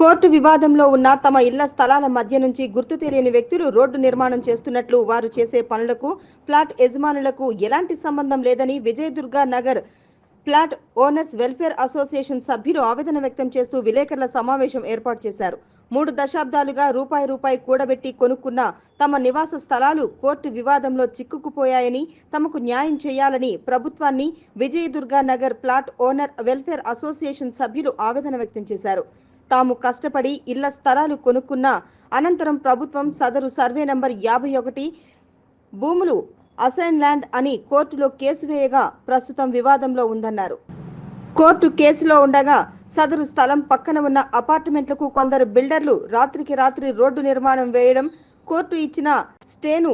Court వివాదంలో ఉన్న తమ ఇళ్ళ స్థలాల మధ్య నుంచి గుర్తు తెలియని వ్యక్తులు రోడ్డు నిర్మాణం చేస్తున్నట్లు వారు చేసే పనులకు ఫ్లాట్ యజమానులకు ఎలాంటి సంబంధం లేదని Vijayadurga Nagar flat owners welfare association సభ్యులు ఆవేదన వ్యక్తం చేస్తూ విలేకరుల సమావేశం ఏర్పాటు చేశారు. మూడు దశాబ్దాలుగా రూపాయి రూపాయి కూడబెట్టి కొనుక్కున్న తమ నివాస స్థలాలు కోర్టు వివాదంలో చిక్కుకుపోయాయని తమకు న్యాయం చేయాలని ప్రభుత్వాన్ని Vijayadurga Nagar plot owner welfare association సభ్యులు ఆవేదన వ్యక్తం చేశారు. తాము కష్టపడి ఇళ్ళ స్థలాలు కొనుక్కున్న అనంతరం ప్రభుత్వం సదరు సర్వే నంబర్ యాభై ఒకటి భూములు అసైన్ ల్యాండ్ అని కోర్టులో కేసు వేయగా ప్రస్తుతం వివాదంలో ఉందన్నారు. కోర్టు కేసులో ఉండగా సదరు స్థలం పక్కన ఉన్న అపార్ట్మెంట్లకు కొందరు బిల్డర్లు రాత్రికి రాత్రి రోడ్డు నిర్మాణం వేయడం కోర్టు ఇచ్చిన స్టేను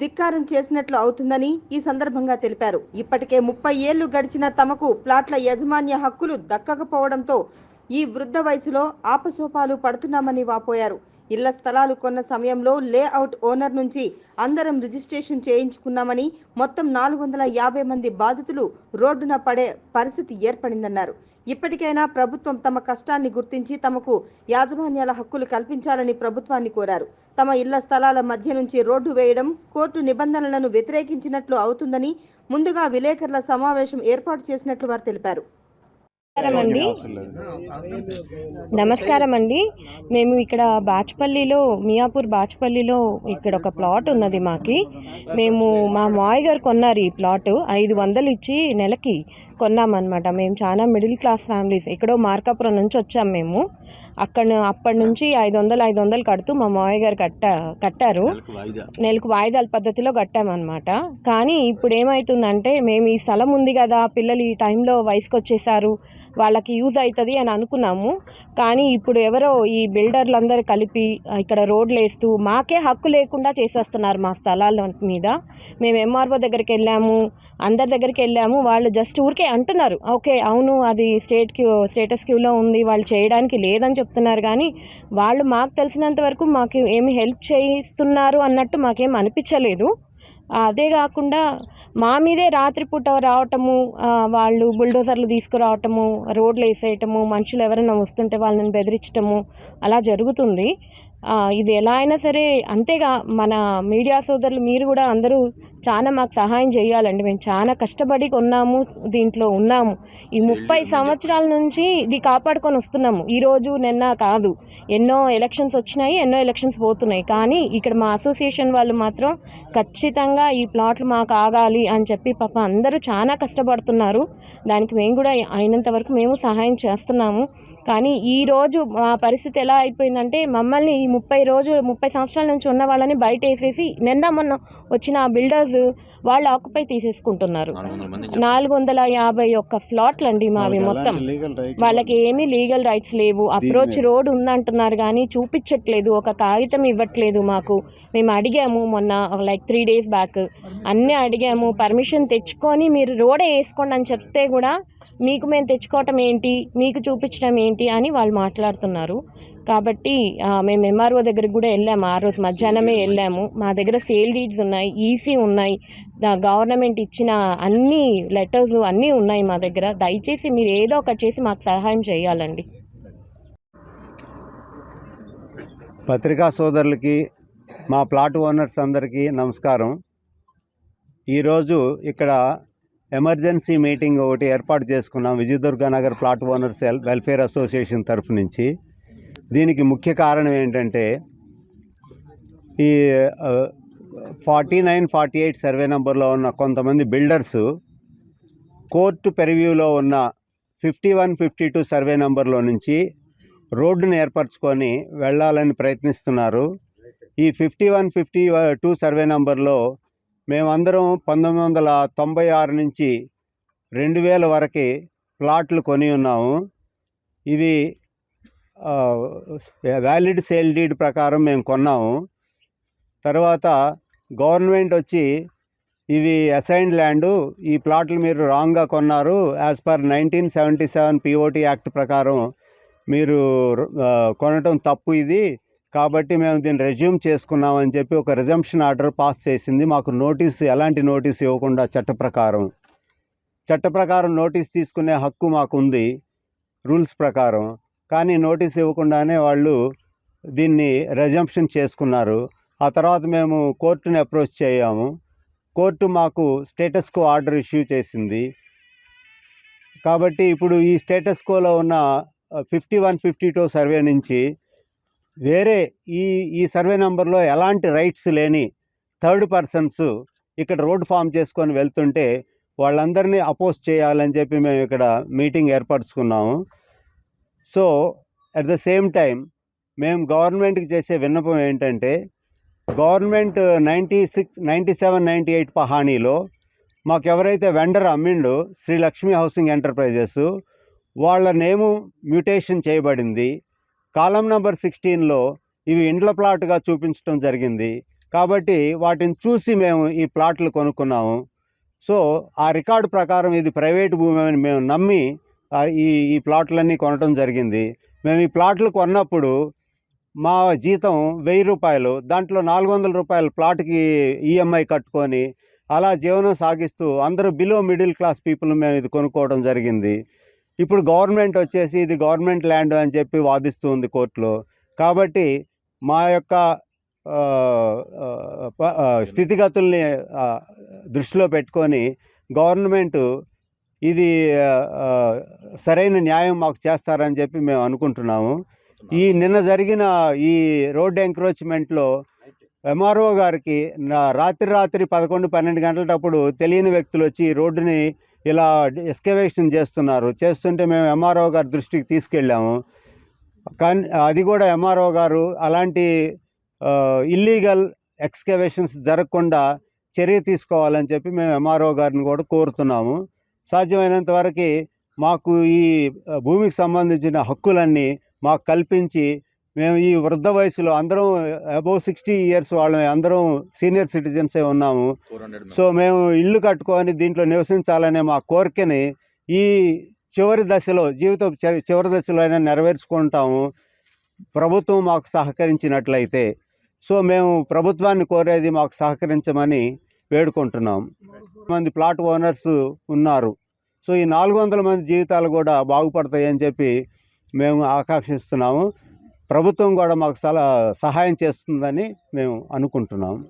ధిక్కారం చేసినట్లు అవుతుందని ఈ సందర్భంగా తెలిపారు. ఇప్పటికే ముప్పై ఏళ్ళు గడిచిన తమకు ప్లాట్ల యాజమాన్య హక్కులు దక్కకపోవడంతో ఈ వృద్ధ వయసులో ఆపసోపాలు పడుతున్నామని వాపోయారు. ఇళ్ళ స్థలాలు కొన్న సమయంలో లేఅవుట్ ఓనర్ నుంచి అందరం రిజిస్ట్రేషన్ చేయించుకున్నామని మొత్తం నాలుగు వందల యాభై మంది బాధితులు రోడ్డున పడే పరిస్థితి ఏర్పడిందన్నారు. ఇప్పటికైనా ప్రభుత్వం తమ కష్టాన్ని గుర్తించి తమకు యాజమాన్యాల హక్కులు కల్పించాలని ప్రభుత్వాన్ని కోరారు. తమ ఇళ్ళ స్థలాల మధ్య నుంచి రోడ్డు వేయడం కోర్టు నిబంధనలను వ్యతిరేకించినట్లు అవుతుందని ముందుగా విలేకరుల సమావేశం ఏర్పాటు చేసినట్లు వారు తెలిపారు. నమస్కారం అండి నమస్కారం అండి మేము ఇక్కడ బాచ్పల్లిలో మియాపూర్ బాచ్పల్లిలో ఇక్కడ ఒక ప్లాట్ ఉన్నది మాకి. మేము మా మాయ్ గారు కొన్నారు ఈ ప్లాట్. ఐదు వందలు ఇచ్చి నెలకి కొన్నామన్నమాట. మేము చాలా మిడిల్ క్లాస్ ఫ్యామిలీస్ ఎక్కడో మార్కాపురం నుంచి వచ్చాం మేము. అక్కడ అప్పటి నుంచి ఐదు వందలు ఐదు వందలు కడుతూ మా మావయ్య గారు కట్ట కట్టారు. నెలకు వాయిదాల పద్ధతిలో కట్టామన్నమాట. కానీ ఇప్పుడు ఏమవుతుందంటే మేము ఈ స్థలం ఉంది కదా పిల్లలు ఈ టైంలో వయసుకు వచ్చేసారు వాళ్ళకి యూజ్ అవుతుంది అని అనుకున్నాము. కానీ ఇప్పుడు ఎవరో ఈ బిల్డర్లందరూ కలిపి ఇక్కడ రోడ్లు వేస్తూ మాకే హక్కు లేకుండా చేసేస్తున్నారు మా స్థలాల మీద. మేము ఎంఆర్ఓ దగ్గరికి వెళ్ళాము అందరి దగ్గరికి వెళ్ళాము వాళ్ళు జస్ట్ ఊరికే అంటున్నారు. ఓకే అవును అది స్టేట్ క్యూ స్టేటస్ క్యూలో ఉంది వాళ్ళు చేయడానికి లేదని చెప్తున్నారు. కానీ వాళ్ళు మాకు తెలిసినంత వరకు మాకు ఏమి హెల్ప్ చేయిస్తున్నారు అన్నట్టు మాకేం అనిపించలేదు. అదే కాకుండా మా మీదే రాత్రిపూట రావటము వాళ్ళు బుల్డోజర్లు తీసుకురావటము రోడ్లు వేసేయటము మనుషులు ఎవరైనా వస్తుంటే వాళ్ళని బెదిరించటము అలా జరుగుతుంది. ఇది ఎలా అయినా సరే అంతేగా మన మీడియా సోదరులు మీరు కూడా అందరూ చాలా మాకు సహాయం చేయాలండి. మేము చాలా కష్టపడి కొన్నాము దీంట్లో ఉన్నాము. ఈ ముప్పై సంవత్సరాల నుంచి ఇది కాపాడుకొని వస్తున్నాము. ఈరోజు నిన్న కాదు ఎన్నో ఎలక్షన్స్ వచ్చినాయి ఎన్నో ఎలక్షన్స్ పోతున్నాయి. కానీ ఇక్కడ మా అసోసియేషన్ వాళ్ళు మాత్రం ఖచ్చితంగా ఈ ప్లాట్లు మాకు ఆగాలి అని చెప్పి పాప అందరూ చాలా కష్టపడుతున్నారు. దానికి మేము కూడా అయినంత వరకు మేము సహాయం చేస్తున్నాము. కానీ ఈ రోజు మా పరిస్థితి ఎలా అయిపోయిందంటే మమ్మల్ని ఈ ముప్పై రోజు ముప్పై సంవత్సరాల నుంచి ఉన్న వాళ్ళని బయట వేసేసి నిన్న మొన్న వచ్చిన బిల్డర్స్ వాళ్ళు ఆకుపై తీసేసుకుంటున్నారు. నాలుగు వందల యాభై ఒక్క ఫ్లాట్లు అండి మావి మొత్తం. వాళ్ళకి ఏమీ లీగల్ రైట్స్ లేవు. అప్రోచ్ రోడ్ ఉందంటున్నారు కానీ చూపించట్లేదు. ఒక కాగితం ఇవ్వట్లేదు మాకు. మేము అడిగాము మొన్న లైక్ త్రీ డేస్ బ్యాక్ అన్నీ అడిగాము. పర్మిషన్ తెచ్చుకొని మీరు రోడే వేసుకోండి అని చెప్తే కూడా మీకు మేము తెచ్చుకోవటం ఏంటి? మీకు చూపించడం ఏంటి? అని వాళ్ళు మాట్లాడుతున్నారు. కాబట్టి మేము ఎంఆర్ఓ దగ్గరికి కూడా వెళ్ళాము. ఆ రోజు మధ్యాహ్నమే వెళ్ళాము. మా దగ్గర సేల్ డీడ్స్ ఉన్నాయి ఈసీ ఉన్నాయి. ద- గవర్నమెంట్ ఇచ్చిన అన్ని లెటర్స్ అన్నీ ఉన్నాయి మా దగ్గర. దయచేసి మీరు ఏదో ఒకటి చేసి మాకు సహాయం చేయాలండి. పత్రికా సోదరులకి మా ప్లాట్ ఓనర్స్ అందరికీ నమస్కారం. ఈరోజు ఇక్కడ ఎమర్జెన్సీ మీటింగ్ ఒకటి ఏర్పాటు చేసుకున్నాం. Vijayadurga Nagar plot owners well- welfare association తరఫు నుంచి. దీనికి ముఖ్య కారణం ఏంటంటే ఈ forty nine forty eight survey నెంబర్లో ఉన్న కొంతమంది బిల్డర్స్ కోర్టు పెరివ్యూలో ఉన్న fifty one fifty two survey నెంబర్లో నుంచి రోడ్డును ఏర్పరచుకొని వెళ్ళాలని ప్రయత్నిస్తున్నారు. ఈ fifty one fifty two survey నెంబర్లో మేమందరం పంతొమ్మిది వందల తొంభై ఆరు నుంచి రెండు వేల వరకు ప్లాట్లు కొని ఉన్నాము. ఇవి వ్యాలిడ్ సేల్ డీడ్ ప్రకారం మేము కొన్నాము. తర్వాత గవర్నమెంట్ వచ్చి ఇవి అసైన్డ్ ల్యాండ్ ఈ ప్లాట్లు మీరు రాంగ్గా కొన్నారు as per nineteen seventy seven POT act ప్రకారం మీరు కొనటం తప్పు ఇది. కాబట్టి మేము దీన్ని రెజ్యూమ్ చేసుకున్నామని చెప్పి ఒక రిజంప్షన్ ఆర్డర్ పాస్ చేసింది. మాకు నోటీస్ ఎలాంటి నోటీస్ ఇవ్వకుండా చట్ట ప్రకారం. చట్ట ప్రకారం నోటీస్ తీసుకునే హక్కు మాకుంది రూల్స్ ప్రకారం. కానీ నోటీస్ ఇవ్వకుండానే వాళ్ళు దీన్ని రెజంప్షన్ చేసుకున్నారు. ఆ తర్వాత మేము కోర్టుని అప్రోచ్ చేయాము. కోర్టు మాకు స్టేటస్ కో ఆర్డర్ ఇష్యూ చేసింది. కాబట్టి ఇప్పుడు ఈ స్టేటస్ కోలో ఉన్న fifty one fifty two survey నుంచి వేరే ఈ ఈ సర్వే నెంబర్లో ఎలాంటి రైట్స్ లేని థర్డ్ పర్సన్స్ ఇక్కడ రోడ్ ఫామ్ చేసుకొని వెళ్తుంటే వాళ్ళందరినీ అపోజ్ చేయాలని చెప్పి మేము ఇక్కడ meeting ఏర్పరచుకున్నాము. So at the same time మేము గవర్నమెంట్కి చేసే విన్నపం ఏంటంటే government ninety six ninety seven ninety eight పహానీలో మాకు ఎవరైతే vendor అమ్మిండో Shri Lakshmi housing enterprises వాళ్ళ నేము మ్యూటేషన్ చేయబడింది. కాలం నెంబర్ సిక్స్టీన్లో ఇవి ఇండ్ల ప్లాట్గా చూపించడం జరిగింది. కాబట్టి వాటిని చూసి మేము ఈ ప్లాట్లు కొనుక్కున్నాము. సో ఆ రికార్డు ప్రకారం ఇది ప్రైవేట్ భూమి అని మేము నమ్మి ఈ ఈ ప్లాట్లన్నీ కొనటం జరిగింది. మేము ఈ ప్లాట్లు కొన్నప్పుడు మా జీతం వెయ్యి రూపాయలు దాంట్లో నాలుగు వందల రూపాయలు ప్లాట్కి ఈఎంఐ కట్టుకొని అలా జీవనం సాగిస్తూ అందరూ బిలో మిడిల్ క్లాస్ పీపుల్ మేము ఇది కొనుక్కోవడం జరిగింది. ఇప్పుడు గవర్నమెంట్ వచ్చేసి ఇది గవర్నమెంట్ ల్యాండ్ అని చెప్పి వాదిస్తుంది కోర్టులో. కాబట్టి మా యొక్క స్థితిగతుల్ని దృష్టిలో పెట్టుకొని గవర్నమెంట్ ఇది సరైన న్యాయం మాకు చేస్తారని చెప్పి మేము అనుకుంటున్నాము. ఈ నిన్న జరిగిన ఈ రోడ్ ఎంక్రోచ్మెంట్లో ఎంఆర్ఓ గారికి నా రాత్రి రాత్రి పదకొండు పన్నెండు గంటలటప్పుడు తెలియని వ్యక్తులు వచ్చి ఈ రోడ్డుని ఇలా ఎస్కవేషన్ చేస్తున్నారు. చేస్తుంటే మేము ఎంఆర్ఓ గారి దృష్టికి తీసుకెళ్ళాము. కానీ అది కూడా ఎంఆర్ఓ గారు అలాంటి ఇల్లీగల్ ఎక్స్కవేషన్స్ జరగకుండా చర్య తీసుకోవాలని చెప్పి మేము ఎంఆర్ఓ గారిని కూడా కోరుతున్నాము. సాధ్యమైనంత వరకు మాకు ఈ భూమికి సంబంధించిన హక్కులన్నీ మాకు కల్పించి మేము ఈ వృద్ధ వయసులో అందరం అబౌవ్ సిక్స్టీ ఇయర్స్ వాళ్ళమే అందరం సీనియర్ సిటిజన్సే ఉన్నాము. సో మేము ఇల్లు కట్టుకొని దీంట్లో నివసించాలనే మా కోరికని ఈ చివరి దశలో జీవిత చి- చివరి దశలో అయినా నెరవేర్చుకుంటాము. ప్రభుత్వం మాకు సహకరించినట్లయితే. సో మేము ప్రభుత్వాన్ని కోరేది మాకు సహకరించమని వేడుకుంటున్నాం. మంది ప్లాట్ ఓనర్స్ ఉన్నారు. సో ఈ నాలుగు వందల మంది జీవితాలు కూడా బాగుపడతాయని చెప్పి మేము ఆకాంక్షిస్తున్నాము. ప్రభుత్వం కూడా మాకు చాలా సహాయం చేస్తుందని మేము అనుకుంటున్నాము